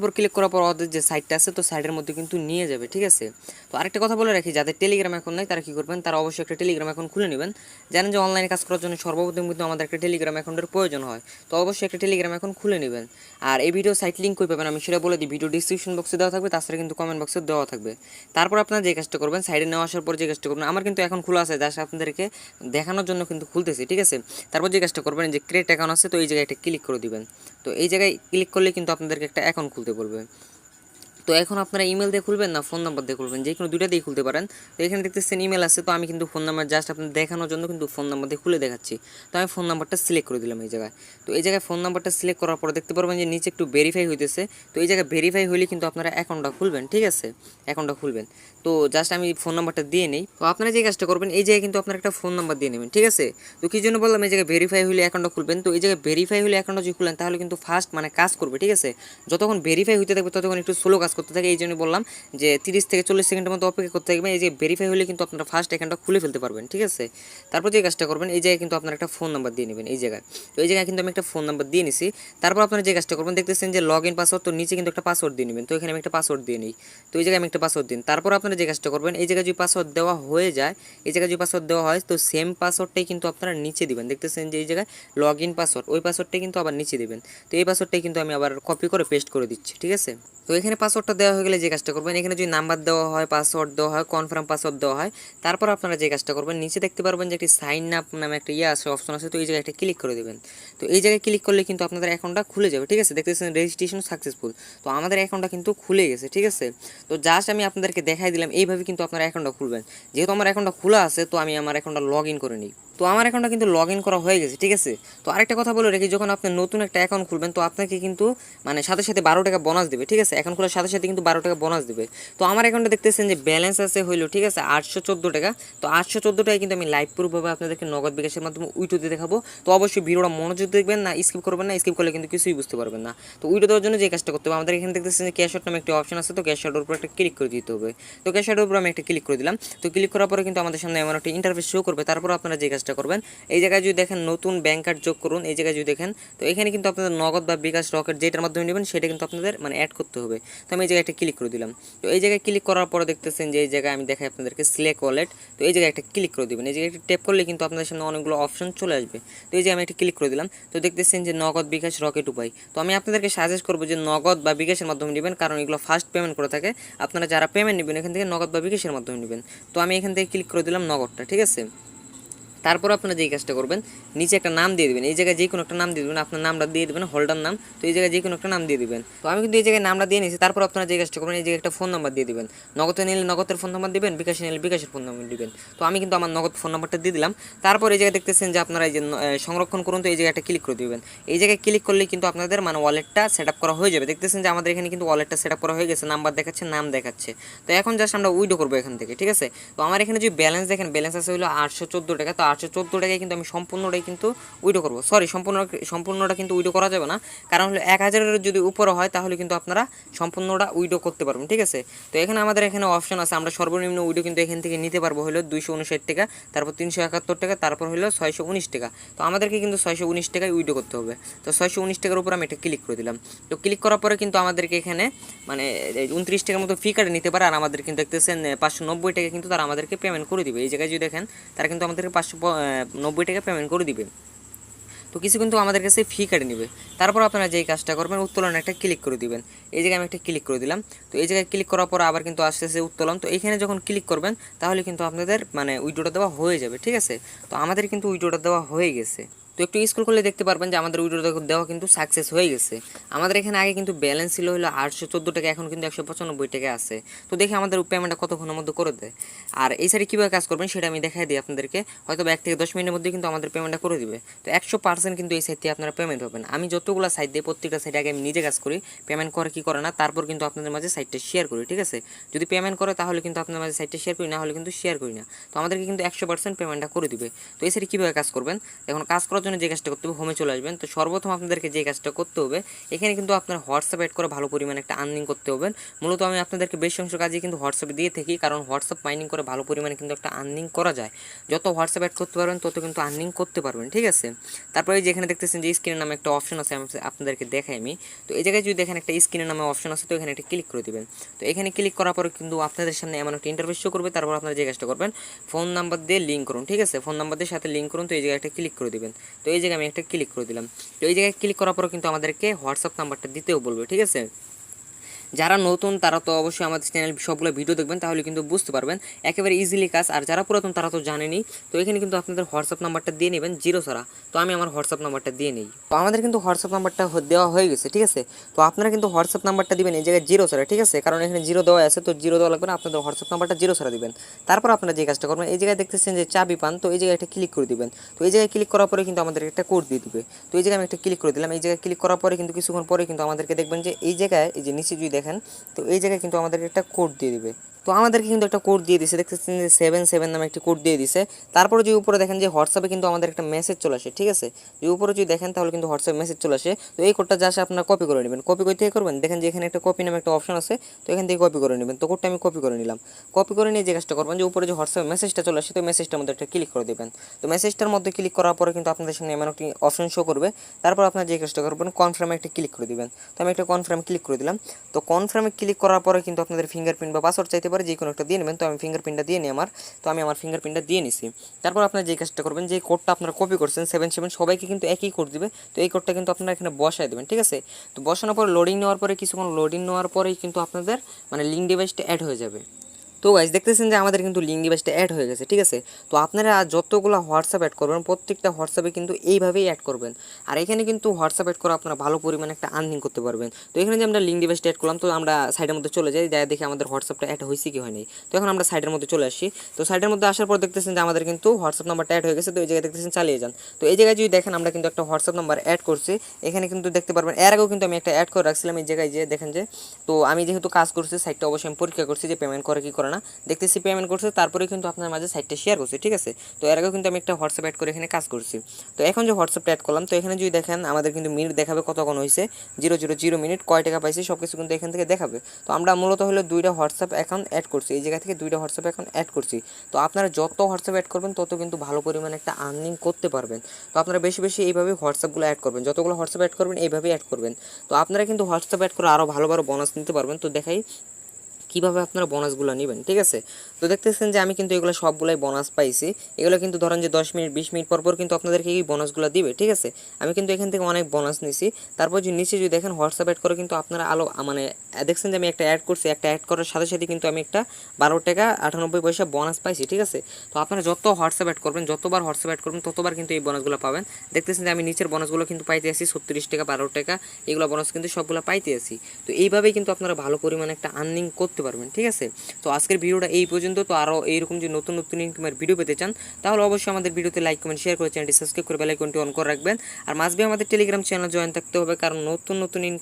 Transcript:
উপর ক্লিক করার পর ওদের যে সাইটটা আছে, তো সাইডের মধ্যে কিন্তু নিয়ে যাবে, ঠিক আছে? তো আরেকটা কথা বলে রাখি, যাদের টেলিগ্রাম এখন নাই, তারা কি করবেন? তারা অবশ্যই একটা টেলিগ্রাম এখন খুলে নেবেন। জানেন যে অনলাইনে কাজ করার জন্য সর্বপ্রথম কিন্তু আমাদের একটা টেলিগ্রাম অ্যাকাউন্টের প্রয়োজন হয়। তো অবশ্যই একটা টেলিগ্রাম এখন খুলে নেবেন। আর এই ভিডিও সাইট লিঙ্ক কই পাবেন? আমি সেটা বলে দিই ভিডিও ডিসক্রিপশন বক্সে দেওয়া থাকবে, তাছাড়া কিন্তু কমেন্ট বক্সে দেওয়া থাকবে। তারপর আপনারা যে কাজটা করবেন সাইডে নেওয়া আসার পর যে কাজটা করবেন, আমার কিন্তু এখন খোলা আছে জাস্ট আপনাদেরকে দেখানোর জন্য কিন্তু খুলতেছি, ঠিক আছে? তারপর যে কাজটা করবেন যে ক্রিয়েট অ্যাকাউন্ট আছে, তো এই জায়গায় একটা ক্লিক করে দিবেন। তো এই জায়গায় ক্লিক করলে কিন্তু আপনাদেরকে একটা অ্যাকাউন্ট খুলতে বলবে। তো এখন আপনারা ইমেল দিয়ে খুলবেন না ফোন নাম্বার দিয়ে খুলবেন যে কোনো দুইটা দিয়ে খুলতে পারেন। তো এখানে দেখতেছেন ইমেল আছে, তো আমি কিন্তু ফোন নাম্বার জাস্ট আপনাদের দেখানোর জন্য কিন্তু ফোন নাম্বার দিয়ে খুলে দেখাচ্ছি। তো আমি ফোন নাম্বারটা সিলেক্ট করে দিলাম এই জায়গায়। তো এই জায়গায় ফোন নাম্বারটা সিলেক্ট করার পরে দেখতে পারবেন যে নিচে একটু ভেরিফাই হইতেছে। তো এই জায়গায় ভেরিফাই হলে কিন্তু আপনারা অ্যাকাউন্টটা খুলবেন, ঠিক আছে? অ্যাকাউন্টটা খুলবেন। তো জাস্ট আমি ফোন নাম্বারটা দিয়ে নেই। তো আপনারা যে কাজটা করবেন, এই জায়গায় কিন্তু আপনার একটা ফোন নাম্বার দিয়ে নেবেন, ঠিক আছে? তো কী জন্য বললাম, এই জায়গায় ভেরিফাই হলে অ্যাকাউন্টটা খুলবেন? তো এই জায়গায় ভেরিফাই হলে অ্যাকাউন্টটা যদি খুলেন, তাহলে কিন্তু ফার্স্ট মানে কাজ করবে, ঠিক আছে? যতক্ষণ ভেরিফাই হইতে থাকবে, ততক্ষণ একটু স্লো কাজ করতে থাকে, এই জন্য বললাম যে তিরিশ থেকে চল্লিশ সেকেন্ডের মতো অপেক্ষা করতে থাকবেন। এই যে ভেরিফাই হলে কিন্তু আপনারা ফার্স্ট অ্যাকাউন্টটা খুলে ফেলতে পারবেন, ঠিক আছে? তারপর যে কাজটা করবেন, এই জায়গায় কিন্তু আপনার একটা ফোন নাম্বার দিয়ে নেবেন, এই জায়গায়। তো এই জায়গায় কিন্তু আমি একটা ফোন নাম্বার দিয়ে নিছি। তারপর আপনারা যে কাজটা করবেন, দেখতেছেন যে লগ ইন পাসওয়ার্ড তো নিচে কিন্তু একটা পাসওয়ার্ড দিয়ে নেবেন। তো এখানে আমি একটা পাসওয়ার্ড দিয়ে নিই। তো এই জায়গায় আমি একটা পাসওয়ার্ড দিন। তারপর আপনারা যে কাজটা করবেন, এই জায়গায় যদি পাসওয়ার্ড দেওয়া হয়ে যায়, এই জায়গায় যদি পাসওয়ার্ড দেওয়া হয়, তো সেম পাসওয়ার্ডটাই কিন্তু আপনারা নিচে দিবেন। দেখতেছেন যে এই জায়গায় লগ ইন পাসওয়ার্ড ওই পাসওয়ার্ডটাই কিন্তু আবার নিচে দিবেন। তো এই পাসওয়ার্ডটাই কিন্তু আমি আবার কপি করে পেস্ট করে দিচ্ছি, ঠিক আছে? তো এখানে পাসওয়ার্ডটা দেওয়া হয়ে গেলে যে কাজটা করবেন, এখানে যদি নাম্বার দেওয়া হয় পাসওয়ার্ড দেওয়া হয় কনফার্ম পাসওয়ার্ড দেওয়া হয়, তারপর আপনারা যে কাজটা করবেন, নিচে দেখতে পারবেন যে একটি সাইন আপ নামে একটা ইয়ে আছে অপশন আছে, তো এই জায়গায় একটা ক্লিক করে দেবেন। তো এই জায়গায় ক্লিক করলে কিন্তু আপনাদের অ্যাকাউন্টটা খুলে যাবে, ঠিক আছে? দেখতেছেন রেজিস্ট্রেশন সাকসেসফুল তো আমাদের অ্যাকাউন্টটা কিন্তু খুলে গেছে, ঠিক আছে? তো জাস্ট আমি আপনাদেরকে দেখাই দিলাম, এইভাবে কিন্তু আপনারা অ্যাকাউন্টটা খুলবেন। যেহেতু আমার অ্যাকাউন্টটা খোলা আছে, তো আমি আমার অ্যাকাউন্টটা লগ ইন করে নিই। তো আমার অ্যাকাউন্টটা কিন্তু লগ ইন করা হয়ে গেছে, ঠিক আছে? তো আরেকটা কথা বলে রাখি, যখন আপনি নতুন একটা অ্যাকাউন্ট খুলবেন, তো আপনাকে কিন্তু মানে সাথে সাথে বারো টাকা বোনাস দেবে, ঠিক আছে? অ্যাকাউন্ট খোলার সাথে সাথে কিন্তু বারো টাকা বোনাস দেবে। তো আমার অ্যাকাউন্টে দেখতেছেন যে ব্যালেন্স আছে হইল, ঠিক আছে? আটশো চোদ্দ টাকা। তো আটশো চোদ্দ টাকা কিন্তু আমি লাইভ প্রুফভাবে আপনাদেরকে নগদ বিকাশের মাধ্যমে উইটো দিয়ে দেখাবো। তো অবশ্যই ভিডিওটা মনোযোগ দেখবেন না স্কিপ করবেন না স্কিপ করলে কিন্তু কিছুই বুঝতে পারবেন না। তো উইটো দেওয়ার জন্য যে কাজটা করতে হবে, আমাদের এখানে দেখতেছেন যে ক্যাশ আউট নামে একটি অপশন আছে, তো ক্যাশ আউটের উপর একটা ক্লিক করে দিতে হবে। তো ক্যাশ আউটের উপর আমি একটা ক্লিক করে দিলাম। তো ক্লিক করার পরে কিন্তু আমাদের সামনে এমন একটা ইন্টারফেস শো করবে, তারপর আপনারা যে কাজটা করবেন, এই জায়গায় যদি দেখেন নতুন ব্যাংক কার্ড যোগ করুন, এই জায়গায় যদি দেখেন, তো এখানে কিন্তু আপনাদের নগদ বা বিকাশ রকেট যেটার মাধ্যমে নেবেন, সেটা কিন্তু আপনাদের মানে অ্যাড করতে হবে। তো আমি এই জায়গায় একটা ক্লিক করে দিলাম। তো এই জায়গায় ক্লিক করার পরে দেখতেছেন যে এই জায়গায় আমি দেখাই আপনাদেরকে সিলেক্ট ওয়ালেট তো এই জায়গায় একটা ক্লিক করে দিবেন। এই জায়গায় একটা ট্যাপ করলে কিন্তু আপনাদের সামনে অনেকগুলো অপশন চলে আসবে। তো এই যে আমি একটা ক্লিক করে দিলাম। তো দেখতেছেন যে নগদ বিকাশ রকেট উপায়। তো আমি আপনাদেরকে সাজেস্ট করব যে নগদ বা বিকাশের মাধ্যমে নেবেন, কারণ এগুলো ফার্স্ট পেমেন্ট করে থাকে। আপনারা যারা পেমেন্ট নেবেন, এখান থেকে নগদ বা বিকাশের মাধ্যমে নেবেন। তো আমি এখান থেকে ক্লিক করে দিলাম নগদটা, ঠিক আছে? তারপর আপনারা যেই কাজটা করবেন, নিচে একটা নাম দিয়ে দেবেন। এই জায়গায় যে কোনো একটা নাম দিয়ে দেবেন, আপনার নামটা দিয়ে দেবেন হোল্ডার নাম। তো এই জায়গায় যে কোনো একটা নাম দিয়ে দেবেন। তো আমি কিন্তু এই জায়গায় নামটা দিয়ে নিয়েছি, তারপর আপনারা যে কাজটা করবেন, এই জায়গায় একটা ফোন নাম্বার দিয়ে দেবেন। নগদে নিলে নগদের ফোন নাম্বার দিবেন, বিকাশে নিলে বিকাশের ফোন নাম্বার দিবেন। তো আমি কিন্তু আমার নগদ ফোন নাম্বারটা দিয়ে দিলাম। তারপর এই জায়গায় দেখতেছেন যে আপনারা এই যে সংরক্ষণ করুন, তো এই জায়গায় একটা ক্লিক করে দিবেন। এই জায়গায় ক্লিক করলে কিন্তু আপনাদের মানে ওয়ালেটটা সেট আপ করা হয়ে যাবে। দেখতেছেন যে আমাদের এখানে কিন্তু ওয়ালেটটা সেট আপ করা হয়ে গেছে, নাম্বার দেখাচ্ছে, নাম দেখাচ্ছে। তো এখন জাস্ট আমরা উইডো করব এখান থেকে, ঠিক আছে? তো আমার এখানে যদি ব্যালেন্স দেখেন, ব্যালেন্স আছে হলো আটশো চোদ্দ টাকা। তো আটশো চোদ্দ টাকায় কিন্তু আমি সম্পূর্ণটাই কিন্তু উইডো করব। সরি সম্পূর্ণ সম্পূর্ণটা কিন্তু উইডো করা যাবে না। কারণ হলো এক হাজারের যদি উপরে হয়, তাহলে কিন্তু আপনারা সম্পূর্ণটা উইডো করতে পারবেন, ঠিক আছে? তো এখানে আমাদের এখানে অপশন আছে, আমরা সর্বনিম্ন উইডো কিন্তু এখান থেকে নিতে পারব হলো দুইশো উনষাট টাকা, তারপর তিনশো একাত্তর টাকা, তারপর হলো ছয়শো উনিশ টাকা। তো আমাদেরকে কিন্তু ছয়শো উনিশ টাকায় উইডো করতে হবে। তো ছয়শো উনিশ টাকার উপর আমি এটা ক্লিক করে দিলাম। তো ক্লিক করার পরে কিন্তু আমাদেরকে এখানে মানে উনত্রিশ টাকার মতো ফি কাটে নিতে পারে, আর আমাদের কিন্তু দেখতেছেন, পাঁচশো নব্বই টাকা কিন্তু তারা আমাদেরকে পেমেন্ট করে দিবে। এই জায়গায় যদি দেখেন, তারা কিন্তু আমাদেরকে পাঁচশো নব্বই টাকা পেমেন্ট করে দিবে। তো কিছু কিন্তু আমাদের কাছে ফি কাটে নেবে। তারপর আপনারা যেই কাজটা করবেন, উত্তোলন একটা ক্লিক করে দিবেন। এই জায়গায় আমি একটা ক্লিক করে দিলাম। তো এই জায়গায় ক্লিক করার পর আবার কিন্তু আস্তে আস্তে উত্তোলন। তো এখানে যখন ক্লিক করবেন, তাহলে কিন্তু আপনাদের মানে উইডোটা দেওয়া হয়ে যাবে, ঠিক আছে? তো আমাদের কিন্তু উইডোটা দেওয়া হয়ে গেছে। তো একটু স্ক্রল করলে দেখতে পারবেন যে আমাদের উইডোটা দেওয়া কিন্তু সাকসেস হয়ে গেছে। আমাদের এখানে আগে কিন্তু ব্যালেন্স ছিল হলো আটশো চোদ্দ টাকা, এখন কিন্তু একশো পঁচানব্বই টাকা আছে। তো দেখি আমাদের পেমেন্টটা কতক্ষণের মধ্যে করে দেয়। আর এই সাইডে কীভাবে কাজ করবেন সেটা আমি দেখাই দিই আপনাদেরকে। হয়তো এক থেকে দশ মিনিটের মধ্যে কিন্তু আমাদের পেমেন্টটা করে দিবে। তো একশো পার্সেন্ট কিন্তু এই সাইড থেকে আপনারা পেমেন্ট পাবেন। আমি যতগুলো সাইড দিই প্রত্যেকটা সাইডে আগে আমি নিজে কাজ করি পেমেন্ট করে কি করে না, তারপর কিন্তু আপনাদের মাঝে সাইটটা শেয়ার করি, ঠিক আছে? যদি পেমেন্ট করে তাহলে কিন্তু আপনার মাঝে সাইটটা শেয়ার করি, না হলে কিন্তু শেয়ার করি না। তো আমাদেরকে কিন্তু একশো পার্সেন্ট পেমেন্টটা করে দিবে। তো এই সাইডে কীভাবে কাজ করবেন? এখন কাজ করার জন্য যে কাজটা করতে হবে হোমে চলে আসবেন। তো সর্বপ্রথম আপনাদেরকে যে কাজটা করতে হবে, এখানে কিন্তু আপনার হোয়াটসঅ্যাপ অ্যাড করে ভালো পরিমাণে একটা আর্নিং করতে হবে। মূলত আমি আপনাদেরকে বেশি অংশ কাজে কিন্তু হোয়াটসঅ্যাপে দিয়ে থাকি, কারণ হোয়াটসঅ্যাপ মাইনিং করে ভালো পরিমাণে কিন্তু একটা আর্নিং করা যায়। যত হোয়াটসঅ্যাপ অ্যাড করতে পারবেন, তত কিন্তু আর্নিং করতে পারবেন, ঠিক আছে? তারপরে যেখানে দেখতেছেন যে স্ক্রিনের নামে একটা অপশন আছে, আমি আপনাদেরকে দেখাই আমি। তো এই জায়গায় যদি দেখেন একটা স্ক্রিনের নামে অপশন আছে, তো এখানে একটা ক্লিক করে দিবেন। তো এখানে ক্লিক করার পরে কিন্তু আপনাদের সামনে এমন একটা ইন্টারভিউ শো করবে, তারপর আপনারা যে কাজটা করবেন ফোন নাম্বার দিয়ে লিঙ্ক করুন, ঠিক আছে? ফোন নাম্বার দিয়ে সাথে লিঙ্ক করুন, তো এই জায়গায় একটা ক্লিক করে দিবেন। তো এই জায়গায় আমি একটা ক্লিক করে দিলাম। তো এই জায়গায় ক্লিক করার পর কিন্তু আমাদেরকে হোয়াটসঅ্যাপ নাম্বারটা দিতেও বলবে, ঠিক আছে? যারা নতুন, তারা তো অবশ্যই আমাদের চ্যানেল সবগুলো ভিডিও দেখবেন, তাহলে কিন্তু বুঝতে পারবেন। একেবারে ইজিলি কাজ, আর যারা পুরাতন, তারা তো জানেনি তো এখানে কিন্তু আপনাদের হোয়াটসঅ্যাপ নাম্বারটা দিয়ে নেবেন জিরো ছাড়া। তো আমি আমার হোয়াটসঅ্যাপ নাম্বারটা দিয়ে নিই। তো আমাদের কিন্তু হোয়াটসঅ্যাপ নাম্বারটা দেওয়া হয়ে গেছে, ঠিক আছে? তো আপনারা কিন্তু হোয়াটসঅ্যাপ নাম্বারটা দিবেন, এই জায়গায় জিরো ছাড়া, ঠিক আছে? কারণ এখানে জিরো দেওয়া আছে, তো জিরো দেওয়া লাগবে না, আপনাদের হোয়াটসঅ্যাপ নাম্বারটা জিরো ছাড়া দিবেন। তারপর আপনারা যে কাজটা করবেন, এই জায়গায় দেখতেছেন যে চাবি পান, তো এই জায়গায় একটা ক্লিক করে দিবেন। তো এই জায়গায় ক্লিক করার পরে কিন্তু আমাদের একটা কোড দিয়ে দিবে। তো এই জায়গায় আমি একটা ক্লিক করে দিলাম, এই জায়গায় ক্লিক করার পরে কিন্তু কিছুক্ষণ পরে কিন্তু আমাদেরকে দেখবেন যে এই জায়গায়, এই যে নিচে যদি দেখেন তো এই জায়গায় কিন্তু আমাদের একটা কোড দিয়ে দিবে। তো আমাদেরকে কিন্তু একটা কোড দিয়ে দিছে। দেখতেছেন যে সেভেন সেভেন নামে একটি কোড দিয়ে দিছে। তারপরে যদি উপরে দেখেন যে হোয়াটসঅ্যাপে কিন্তু আমাদের একটা মেসেজ চলে আসে, ঠিক আছে? যে উপরে যদি দেখেন তাহলে কিন্তু হোয়াটসঅ্যাপ মেসেজ চলে আসে। তো এই কোডটা যা আপনারা কপি করে নেবেন। কপি করতে করবেন? দেখেন যে এখানে একটা কপি নামে একটা অপশন আছে, তো এখান থেকে কপি করে নেবেন। তো কোডটা আমি কপি করে নিলাম। কপি করে নিয়ে যে কাজটা করবেন, যে উপরে যে হোয়াটসঅ্যাপ মেসেজটা চলে আসে, তো মেসেজটার মধ্যে একটা ক্লিক করে দেবেন। তো মেসেজটার মধ্যে ক্লিক করার পরে কিন্তু আপনাদের সামনে এমন একটি অপশন শো করবে। তারপর আপনার যে কাজটা করবেন কনফার্মে একটা ক্লিক করে দিবেন। তো আমি একটা কনফার্ম ক্লিক করে দিলাম। তো কনফার্মে ক্লিক করার পরে কিন্তু আপনাদের ফিঙ্গারপ্রিন্ট বা পাসওয়ার্ড চাইতে পারে যে কোনো একটা দিয়ে নেবেন। তো আমি ফিঙ্গারপ্রিন্টটা দিয়ে নিই আমার। তো আমি আমার ফিঙ্গারপ্রিন্টটা দিয়ে নিছি। তারপর আপনারা যে কাজটা করবেন, যে কোডটা আপনারা কপি করছেন সেভেন সেভেন সবাইকে কিন্তু একই কোড দিবে। তো এই কোডটা কিন্তু আপনারা এখানে বসায় দেবেন, ঠিক আছে? তো বসানোর পরে লোডিং নেওয়ার পরে, কিছুক্ষণ লোডিং নেওয়ার পরেই কিন্তু আপনাদের মানে লিঙ্ক ডিভাইসটা অ্যাড হয়ে যাবে। তো গাইজ দেখতেছেন যে আমাদের কিন্তু লিঙ্ক ডিভাইসটা অ্যাড হয়ে গেছে, ঠিক আছে? তো আপনারা যতগুলো হোয়াটসঅ্যাপ অ্যাড করবেন, প্রত্যেকটা হোয়াটসঅ্যাপে কিন্তু এইভাবেই অ্যাড করবেন। আর এখানে কিন্তু হোয়াটসঅ্যাপ অ্যাড করে আপনারা ভালো পরিমাণে একটা আর্নিং করতে পারবেন। তো এখানে যে আমরা লিঙ্ক ডিভাইসটা অ্যাড করলাম, তো আমরা সাইডের মধ্যে চলে যাই, দেখি আমাদের হোয়াটসঅ্যাপটা অ্যাড হয়েছে কি হয়নি। তো এখন আমরা সাইডের মধ্যে চলে আসি। তো সাইডের মধ্যে আসার পর দেখতেছেন যে আমাদের কিন্তু হোয়াটসঅ্যাপ নাম্বারটা অ্যাড হয়ে গেছে, তো এই জায়গায় দেখতেছেন চালিয়ে যান। তো এই জায়গায় যদি দেখেন আমরা কিন্তু একটা হোয়াটসঅ্যাপ নাম্বার অ্যাড করছি, এখানে কিন্তু দেখতে পারবেন, এর আগেও কিন্তু আমি একটা অ্যাড করে রাখছিলাম এই জায়গায় যে, দেখেন যে, তো আমি যেহেতু কাজ করছি সাইটটা অবশ্যই আমি পরীক্ষা করছি যে পেমেন্ট করে কি করে দেখতেছি পেমেন্ট করছে তারপরে কিন্তু আপনার মাঝে সাইটটা শেয়ার করছি, ঠিক আছে? তো এর আগেও কিন্তু আমি একটা হোয়াটসঅ্যাপ অ্যাড করে এখানে কাজ করছি। তো এখন যে হোয়াটসঅ্যাপটা অ্যাড করলাম, তো এখানে যদি দেখেন, আমাদের কিন্তু মিনিট দেখাবে কতক্ষণ হয়েছে জিরো জিরো জিরো মিনিট কয় টাকা পাইছি সব কিছু কিন্তু এখান থেকে দেখাবে। তো আমরা মূলত হলো দুইটা হোয়াটসঅ্যাপ অ্যাকাউন্ট অ্যাড করছি, এই জায়গা থেকে দুইটা হোয়াটসঅ্যাপ অ্যাকাউন্ট অ্যাড করছি। তো আপনারা যত হোয়াটসঅ্যাপ অ্যাড করবেন, তত কিন্তু ভালো পরিমাণে একটা আর্নিং করতে পারবেন। তো আপনারা বেশি বেশি এইভাবে হোয়াটসঅ্যাপগুলো অ্যাড করবেন, যতগুলো হোয়াটসঅ্যাপ অ্যাড করবেন, এইভাবেই অ্যাড করবেন। তো আপনারা কিন্তু হোয়াটসঅ্যাপ অ্যাড করে আরও ভালো ভালো বোনাস নিতে পারবেন। তো দেখাই কীভাবে আপনারা বোনাসগুলো নেবেন, ঠিক আছে? তো দেখতেছেন যে আমি কিন্তু এগুলো সবগুলাই বোনাস পাইছি। এগুলো কিন্তু ধরেন যে দশ মিনিট, বিশ মিনিট পর পর কিন্তু আপনাদেরকে এই বোনাসগুলো দিবে, ঠিক আছে? আমি কিন্তু এখান থেকে অনেক বোনাস নিছি। তারপর যে নিচে যদি দেখেন হোয়াটসঅ্যাপ অ্যাড করে কিন্তু আপনারা আলো মানে দেখছেন যে আমি একটা অ্যাড করছি, একটা অ্যাড করার সাথে সাথে কিন্তু আমি একটা বারো টাকা আটানব্বই পয়সা বোনাস পাইছি, ঠিক আছে? তো আপনারা যত হোয়াটসঅ্যাপ অ্যাড করবেন, যতবার হোয়াটসঅ্যাপ অ্যাড করবেন, ততবার কিন্তু এই বোনাসগুলো পাবেন। দেখতেছেন যে আমি নিচের বোনাসগুলো কিন্তু পাইতে আসি ছত্রিশ টাকা, বারো টাকা। এগুলো বোনাস কিন্তু সবগুলো পাইতে আসি। তো এইভাবেই কিন্তু আপনারা ভালো পরিমাণে একটা আর্নিং করতে পারবেন, ঠিক আছে? তো আজকের ভিডিওটা এই পর্যন্ত। তো আরও এইরকম যদি নতুন নতুন ইনকামের ভিডিও পেতে চান, তাহলে অবশ্যই আমাদের ভিডিওতে লাইক কমেন্ট শেয়ার করে চ্যানেলটি সাবস্ক্রাইব করে বেলাইকনটি অন করে রাখবেন। আর মাসবে আমাদের টেলিগ্রাম চ্যানেল জয়েন থাকতে হবে, কারণ নতুন নতুন ইনকাম